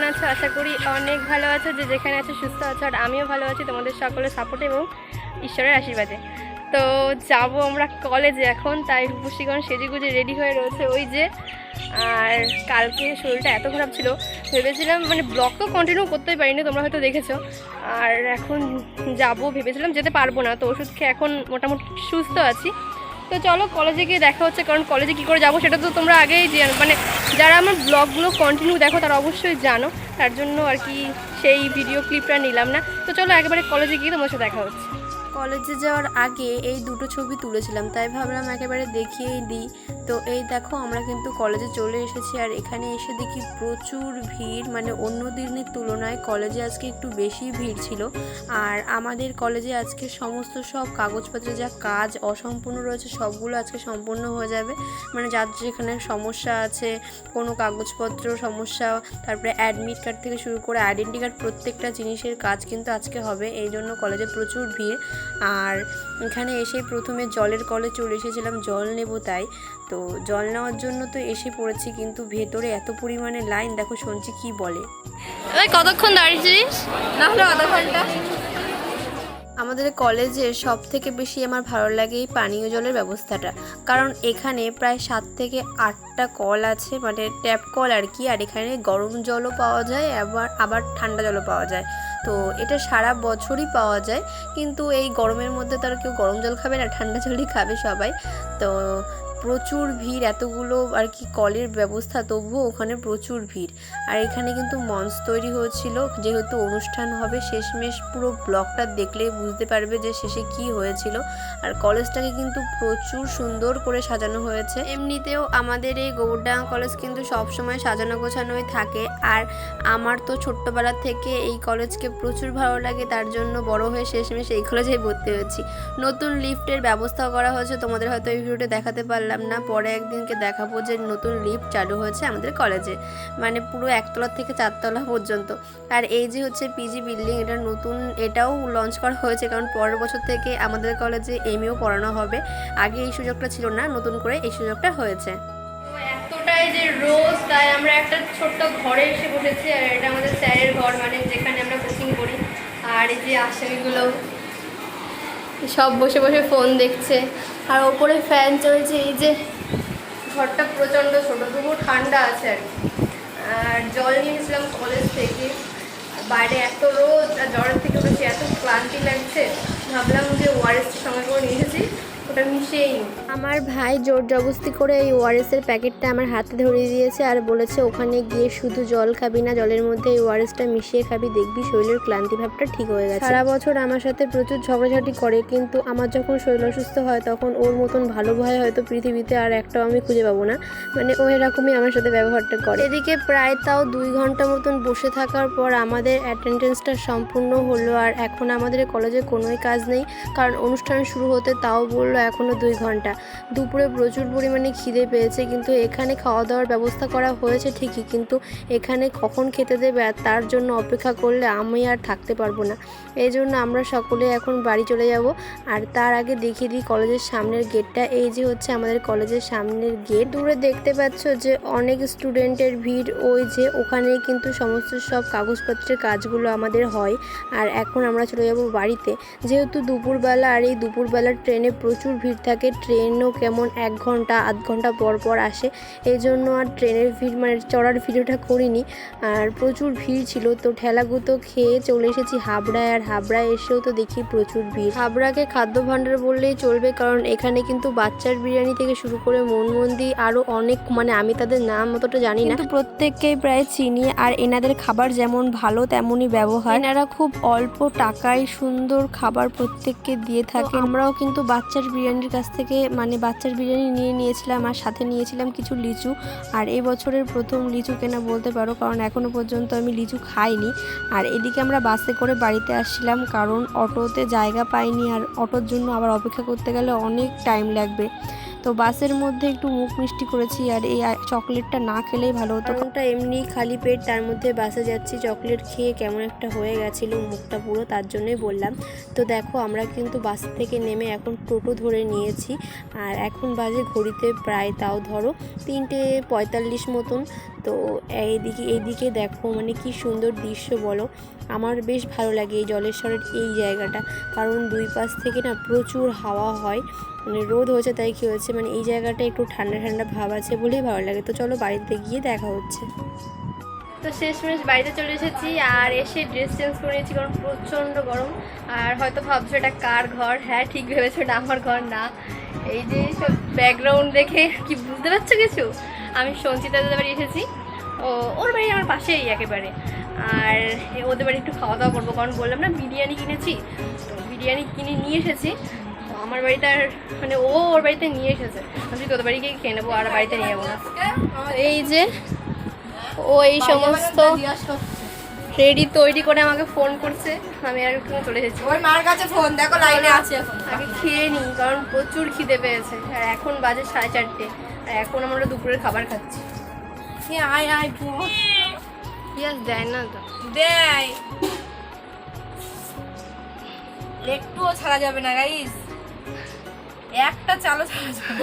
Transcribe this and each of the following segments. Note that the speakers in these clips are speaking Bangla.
কেমন আছো? আশা করি অনেক ভালো আছো, যে যেখানে আছো সুস্থ আছো, আর আমিও ভালো আছি তোমাদের সকলের সাপোর্টে এবং ঈশ্বরের আশীর্বাদে। তো যাব আমরা কলেজে এখন, তাই রূপসীগণ সেজে গুজে রেডি হয়ে রয়েছে ওই যে, আর কালকে শরীরটা এত খারাপ ছিল, ভেবেছিলাম মানে ব্লগ তো কন্টিনিউ করতেই পারিনি, তোমরা হয়তো দেখেছ। আর এখন যাব, ভেবেছিলাম যেতে পারব না, তো ওষুধ খেয়ে এখন মোটামুটি সুস্থ আছি। তো চলো কলেজে গিয়ে দেখা হচ্ছে, কারণ কলেজে কী করে যাব সেটা তো তোমরা আগেই মানে যারা আমার ব্লগগুলো কন্টিনিউ দেখো, তারা অবশ্যই জানো। তার জন্য আর কি সেই ভিডিও ক্লিপটা নিলাম না। তো চলো একেবারে কলেজে গিয়ে তোমার সাথে দেখা হচ্ছে। কলেজে যাওয়ার আগে এই দুটো ছবি তুলেছিলাম, তাই ভাবলাম একেবারে দেখিয়েই দিই। তো এই দেখো, আমরা কিন্তু কলেজে চলে এসেছি আর এখানে এসে দেখি প্রচুর ভিড় মানে অন্য দিনের তুলনায় কলেজে আজকে একটু বেশি ভিড় ছিল। আর আমাদের কলেজে আজকে সমস্ত সব কাগজপত্রে যা কাজ অসম্পূর্ণ রয়েছে, সবগুলো আজকে সম্পূর্ণ হয়ে যাবে। মানে যার যেখানে সমস্যা আছে, কোনো কাগজপত্র সমস্যা, তারপরে অ্যাডমিট কার্ড থেকে শুরু করে আইডেন্টি কার্ড প্রত্যেকটা জিনিসের কাজ কিন্তু আজকে হবে। এই জন্য কলেজে প্রচুর ভিড়। আর এখানে এসে প্রথমে জলের কলে চলে এসেছিলাম জল নেব তাই। তো জল নেওয়ার জন্য তো এসে পড়েছি কিন্তু ভেতরে এত পরিমাণে লাইন দেখো শুনছি কি বলে। কতক্ষণ দাঁড়িয়েছিস না হলে আধা ঘণ্টা। আমাদের কলেজে সব থেকে বেশি আমার ভালো লাগে এই পানীয় জলের ব্যবস্থাটা। কারণ এখানে প্রায় সাত থেকে আটটা কল আছে মানে ট্যাপ কল আর কি আর এখানে গরম জলও পাওয়া যায় আবার আবার ঠান্ডা জলও পাওয়া যায়। তো এটা সারা বছরই পাওয়া যায়। কিন্তু এই গরমের মধ্যে তো আর কেউ গরম জল খাবে না, ঠান্ডা জলই খাবে সবাই। তো প্রচুর ভিড়, এতগুলো আর কি কলের ব্যবস্থা, তবুও ওখানে প্রচুর ভিড়। আর এখানে কিন্তু মঞ্চ তৈরি হয়েছিল, যেহেতু অনুষ্ঠান হবে, শেষমেশ পুরো ব্লকটা দেখলেই বুঝতে পারবে যে শেষে কি হয়েছিল। আর কলেজটাকে কিন্তু প্রচুর সুন্দর করে সাজানো হয়েছে। এমনিতেও আমাদের এই গোবরডাঙ্গা কলেজ কিন্তু সবসময় সাজানো গোছানোই থাকে। আর আমার তো ছোট্টবেলা থেকে এই কলেজকে প্রচুর ভালো লাগে, তার জন্য বড় হয়ে শেষমেশ এই কলেজেই ভর্তি হয়েছি। নতুন লিফটের ব্যবস্থা করা হয়েছে, তোমাদের হয়তো এই ভিডিওতে দেখাতে পারলাম। না, পরে একদিনকে দেখাবো যে নতুন লিফট চালু হয়েছে আমাদের কলেজে মানে পুরো একতলা থেকে চারতলা পর্যন্ত। আর এই যে হচ্ছে পিজি বিল্ডিং এটা নতুন, এটাও লঞ্চ করা হয়েছে, কারণ পরের বছর থেকে আমাদের কলেজে এমইও পড়ানো হবে। আগে এই সুযোগটা ছিল না, নতুন করে এই সুযোগটা হয়েছে। এতটাই যে রোজ, তাই আমরা একটা ছোট্ট ঘরে এসে বসেছি, আর এটা আমাদের স্যারের ঘর মানে যেখানে আমরা কোচিং করি। আর এই যে আসামিগুলো সব বসে বসে ফোন দেখছে। আর ওপরে ফ্যান চলছে, এই যে ঘরটা প্রচণ্ড ছোটো, তবুও ঠান্ডা আছে আর আর জল নিয়েছিলাম কলেজ থেকে। বাইরে এত রোদ, আর জ্বরের থেকে বেশি এত ক্লান্তি লাগছে। ভাবলাম যে ওয়ারেস সঙ্গে করে নিয়ে মিশিয়েই আমার ভাই জোর জবস্তি করে এই ওআরএস এর প্যাকেটটা আমার হাতে ধরিয়ে দিয়েছে আর বলেছে ওখানে গিয়ে শুধু জল খাবি না জলের মধ্যে এই ওআরএসটা মিশিয়ে খাবি দেখবি শরীরের ক্লান্তি ভাবটা ঠিক হয়ে গেছে। সারা বছর আমার সাথে প্রচুর ঝগড়াঝাটি করে কিন্তু আমার যখন শরীর অসুস্থ হয় তখন ওর মতন ভালো ভয় হয়তো পৃথিবীতে আর একটাও আমি খুঁজে পাবো না। মানে ও এরকমই আমার সাথে ব্যবহারটা করে। এদিকে প্রায় তাও দুই ঘণ্টা মতন বসে থাকার পর আমাদের অ্যাটেন্ডেন্সটা সম্পূর্ণ হলো আর এখন আমাদের কলেজে কোনোই কাজ নেই কারণ অনুষ্ঠান শুরু হতে তাও বলল এখনও দুই ঘণ্টা। দুপুরে প্রচুর পরিমাণে খিদে পেয়েছে, কিন্তু এখানে খাওয়া দাওয়ার ব্যবস্থা করা হয়েছে ঠিকই, কিন্তু এখানে কখন খেতে দেবে আর তার জন্য অপেক্ষা করলে আমি আর থাকতে পারব না। এই জন্য আমরা সকলে এখন বাড়ি চলে যাব। আর তার আগে দেখিয়ে দিই কলেজের সামনের গেটটা। এই যে হচ্ছে আমাদের কলেজের সামনের গেট। দূরে দেখতে পাচ্ছ যে অনেক স্টুডেন্টের ভিড়। ওই যে ওখানে কিন্তু সমস্ত সব কাগজপত্রের কাজগুলো আমাদের হয়। আর এখন আমরা চলে যাব বাড়িতে। যেহেতু দুপুরবেলা আর এই দুপুরবেলার ট্রেনে প্রচুর ভিড় থাকে ট্রেনও কেমন এক ঘণ্টা আধ ঘণ্টা পর পর আসে। এই জন্য আর ট্রেনের ভিড় মানে চড়ার ভিডিওটা করিনি আর প্রচুর ভিড় ছিল। তো ঠেলাগুতো খেয়ে চলে এসেছি হাবড়ায় আর হাবড়ায় এসেও তো দেখি প্রচুর ভিড়। হাবড়াকে খাদ্য ভাণ্ডার বললেই চলবে কারণ এখানে কিন্তু বাচ্চার বিরিয়ানি থেকে শুরু করে মন মনমন্দি আরও অনেক মানে আমি তাদের নাম অতটা জানি না। প্রত্যেককেই প্রায় চিনি আর এনাদের খাবার যেমন ভালো তেমনই ব্যবহার। এনারা খুব অল্প টাকায় সুন্দর খাবার প্রত্যেককে দিয়ে থাকে আমরাও কিন্তু বাচ্চার বিরিয়ানির কাছ থেকে মানে বাচ্চার বিরিয়ানি নিয়ে নিয়েছিলাম আর সাথে নিয়েছিলাম কিছু লিচু। আর এই বছরের প্রথম লিচু কেনা বলতে পারো, কারণ এখনও পর্যন্ত আমি লিচু খাইনি। আর এদিকে আমরা বাসে করে বাড়িতে আসছিলাম, কারণ অটোতে জায়গা পাইনি আর অটোর জন্য আবার অপেক্ষা করতে গেলে অনেক টাইম লাগবে। তো বাসের মধ্যে একটু মুখ মিষ্টি করেছি আর এই চকলেটটা না খেলেই ভালো হতো। কারণটা এমনি খালি পেট, তার মধ্যে বাসে যাচ্ছি, চকলেট খেয়ে কেমন একটা হয়ে গেছিল মুখটা পুরো, তার জন্যই বললাম। তো দেখো, আমরা কিন্তু বাস থেকে নেমে এখন টোটো ধরে নিয়েছি আর এখন বাজে ঘড়িতে প্রায় তাও ধরো তিনটে পঁয়তাল্লিশ মতন। তো এইদিকে এইদিকে দেখো মানে কি সুন্দর দৃশ্য বলো। আমার বেশ ভালো লাগে এই জলেশ্বরের এই জায়গাটা, কারণ দুই পাশ থেকে না প্রচুর হাওয়া হয় মানে রোদ হয়েছে তাই কী হয়েছে? মানে এই জায়গাটা একটু ঠান্ডা ঠান্ডা ভাব আছে বলেই ভালো লাগে। তো চলো বাড়িতে গিয়ে দেখা হচ্ছে। তো শেষমেশ বাড়িতে চলে এসেছি আর এসে ড্রেস চেঞ্জ করে নিয়েছি কারণ প্রচণ্ড গরম। আর হয়তো ভাবছ এটা কার ঘর? হ্যাঁ ঠিক ভেবেছো এটা আমার ঘর না। এই যে সব ব্যাকগ্রাউন্ড দেখে কি বুঝতে পারছ কিছু? আমি সঞ্চিতা দাদা বাড়ি এসেছি। ও, ওর বাড়ি আমার পাশেই একেবারে। আর ওদের বাড়ি একটু খাওয়া দাওয়া করব, কারণ বললাম না, বিরিয়ানি কিনেছি। তো বিরিয়ানি কিনে নিয়ে এসেছি। আমার বাড়িতে আর মানে ও ওর বাড়িতে নিয়ে এসেছে। আমি তোদের বাড়ি গিয়ে খেয়ে নেব আর বাড়িতে নিয়ে যাব না। এই যে ও এই সমস্ত রেডি তৈরি করে আমাকে ফোন করছে। আমি আর একটু চলে এসেছি। ওই মার কাছে ফোন দেখো লাইনে আছে এখন। আগে খেয়ে নিই কারণ প্রচুর খিদে পেয়েছে। আর এখন বাজে সাড়ে চারটে আর এখন আমরা দুপুরের খাবার খাচ্ছি। আয় আয় পিঁয়াজ দেয় না তো। দেয়। একটুও ছাড়া যাবে না গাইস একটা না।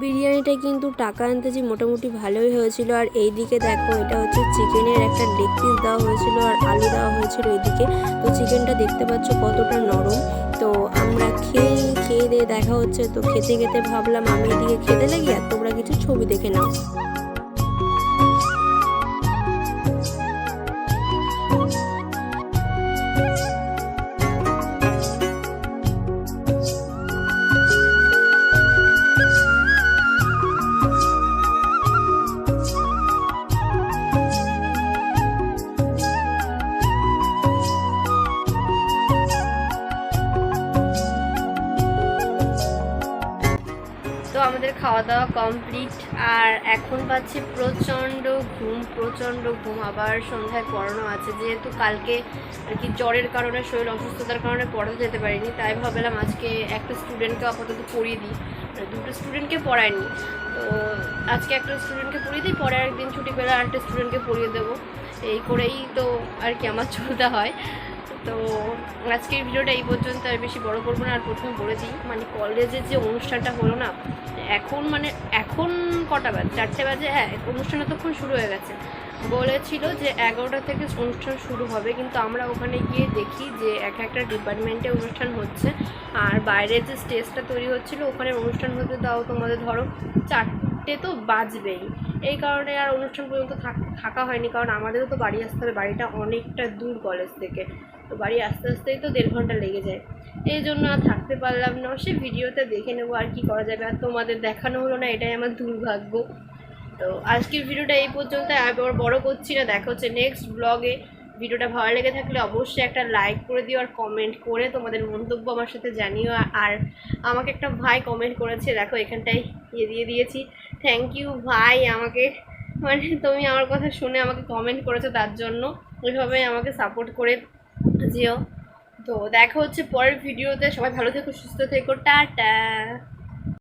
বিরিয়ানিটা কিন্তু টাকা আনতে যে মোটামুটি ভালোই হয়েছিল। আর এইদিকে দেখো, এটা হচ্ছে চিকেনের একটা লেগ পিস দেওয়া হয়েছিল আর আলু দেওয়া হয়েছিল এইদিকে। তো চিকেনটা দেখতে পাচ্ছ কতটা নরম। তো আমরা খেয়ে খেয়ে দিয়ে দেখা হচ্ছে। তো খেতে খেতে ভাবলাম আমি এদিকে খেতে লাগি আর তোমরা কিছু ছবি দেখে নাও। খাওয়া দাওয়া কমপ্লিট আর এখন পাচ্ছি প্রচণ্ড ঘুম প্রচণ্ড ঘুম। আবার সন্ধ্যায় পড়ানো আছে, যেহেতু কালকে আর কি জ্বরের কারণে, শরীর অসুস্থতার কারণে পড়াতে যেতে পারিনি, তাই ভাবলাম আজকে একটা স্টুডেন্টকে আপাতত পড়িয়ে দিই। মানে দুটো স্টুডেন্টকে পড়ায়নি, তো আজকে একটা স্টুডেন্টকে পড়িয়ে দিই, পরে একদিন ছুটি পেলে আরেকটা স্টুডেন্টকে পড়িয়ে দেবো। এই করেই তো আর কি আমার চলতে হয়। তো আজকের ভিডিওটা এই পর্যন্ত, আর বেশি বড় করব না, আর প্রথমে বলে দিই মানে কলেজের যে অনুষ্ঠানটা হলো না, এখন মানে এখন কটা বাজে? চারটে বাজে? হ্যাঁ অনুষ্ঠান তখন শুরু হয়ে গেছে। বলেছিল যে এগারোটা থেকে অনুষ্ঠান শুরু হবে, কিন্তু আমরা ওখানে গিয়ে দেখি যে এক একটা ডিপার্টমেন্টে অনুষ্ঠান হচ্ছে, আর বাইরের যে স্টেজটা তৈরি হচ্ছিল, ওখানে অনুষ্ঠান হতে দাও, তোমাদের ধরো চারটে তো বাজবেই। এই কারণে আর অনুষ্ঠান পর্যন্ত থাকা হয়নি, কারণ আমাদেরও তো বাড়ি আসতে হবে, বাড়িটা অনেকটা দূর কলেজ থেকে। তো বাড়ি আস্তে আস্তেই তো দেড় ঘণ্টা লেগে যায়। এই জন্য আর থাকতে পারলাম না। সে ভিডিওতে দেখে নেব আর কি করা যাবে। আর তোমাদের দেখানো হলো না, এটাই আমার দুর্ভাগ্য। তো আজকের ভিডিওটা এই পর্যন্ত আবার বড় করছি না, দেখা হচ্ছে নেক্সট ব্লগে ভিডিওটা ভালো লেগে থাকলে অবশ্যই একটা লাইক করে দিও আর কমেন্ট করে তোমাদের মন্তব্য আমার সাথে জানিও। আর আমাকে একটা ভাই কমেন্ট করেছে, দেখো এখানটায় ইয়ে দিয়ে দিয়েছি। থ্যাংক ইউ ভাই আমাকে। মানে তুমি আমার কথা শুনে আমাকে কমেন্ট করেছ তার জন্য। ওইভাবে আমাকে সাপোর্ট করে যেও তো দেখা হচ্ছে পরের ভিডিওতে। সবাই ভালো থেকো সুস্থ থেকো টাটা।